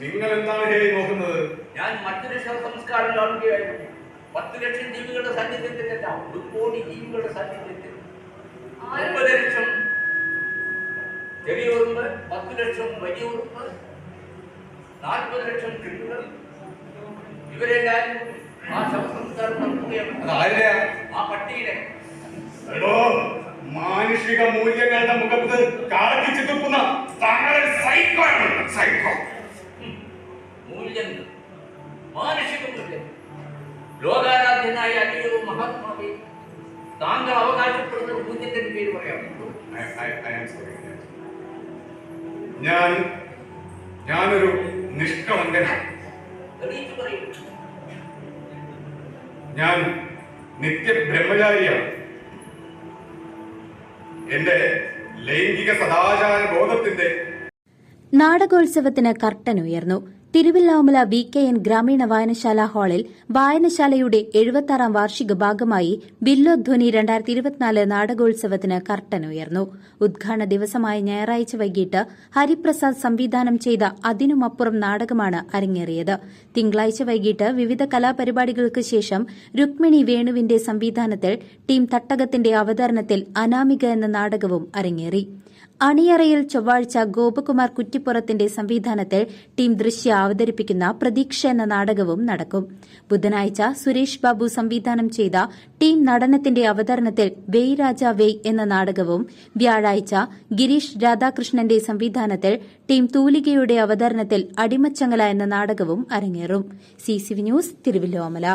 നിങ്ങൾ എന്താണ് ഹേ നോക്കുന്നത്? ഞാൻ മറ്റൊരു സംസ്കാരം കാണുകയായിരുന്നു പത്ത് ലക്ഷം ജീവികളുടെ സാന്നിധ്യത്തിലല്ല ഒരു കോടി ജീവികളുടെ സാന്നിധ്യത്തിൽ. ഒമ്പത് ലക്ഷം ചെറിയ ഉറുമ്പ് പത്ത് ലക്ഷം വലിയ ഉറുമ്പ് നാൽപ്പത് ലക്ഷം കിട്ടുകൾ ഇവരെല്ലാവരും ആ ശവസംസ്കാരം നടത്തുകയാണ്. ആ പട്ടിയിലെ മാനുഷിക മൂല്യങ്ങളുടെ മുഖത്ത് കാണിച്ചു തുപ്പുന്ന താങ്കൾ സൈക്കോ ലോകാരാധ്യനായ അലിയോ മഹാത്മാവി താങ്കൾ അവകാശപ്പെടുന്ന പൂജ്യത്തിന്റെ പേര് പറയാം I- I- I am sorry. ഞാൻ ഞാനൊരു നിഷ്കളങ്കനാണ്. ഞാൻ നിത്യ ബ്രഹ്മചാരിയാണ് എന്റെ ലൈംഗിക സദാചാര ബോധത്തിന്റെ നാടകോത്സവത്തിന് കർട്ടനുയർന്നു തിരുവല്ലാമല വി കെ എൻ ഗ്രാമീണ വായനശാല ഹാളിൽ വായനശാലയുടെ എഴുപത്താറാം വാർഷിക ഭാഗമായി ബില്ലോധ്വനി രണ്ടായിരത്തി ഇരുപത്തിനാല് നാടകോത്സവത്തിന് കർട്ടൻ ഉയർന്നു ഉദ്ഘാടന ദിവസമായ ഞായറാഴ്ച വൈകിട്ട് ഹരിപ്രസാദ് സംവിധാനം ചെയ്ത അതിനുമപ്പുറം നാടകമാണ് അരങ്ങേറിയത്. തിങ്കളാഴ്ച വൈകിട്ട് വിവിധ കലാപരിപാടികൾക്ക് ശേഷം രുക്മിണി വേണുവിന്റെ സംവിധാനത്തിൽ ടീം തട്ടകത്തിന്റെ അവതരണത്തിൽ അനാമിക എന്ന നാടകവും അരങ്ങേറി. അണിയറയിൽ ചൊവ്വാഴ്ച ഗോപകുമാർ കുറ്റിപ്പുറത്തിന്റെ സംവിധാനത്തിൽ ടീം ദൃശ്യ അവതരിപ്പിക്കുന്ന പ്രതീക്ഷ എന്ന നാടകവും നടക്കും. ബുധനാഴ്ച സുരേഷ് ബാബു സംവിധാനം ചെയ്ത ടീം നടനത്തിന്റെ അവതരണത്തിൽ വെയ് രാജ വെയ് എന്ന നാടകവും വ്യാഴാഴ്ച ഗിരീഷ് രാധാകൃഷ്ണന്റെ സംവിധാനത്തിൽ ടീം തൂലികയുടെ അവതരണത്തിൽ അടിമച്ചങ്ങല എന്ന നാടകവും അരങ്ങേറും. C news Thiruvilwamala.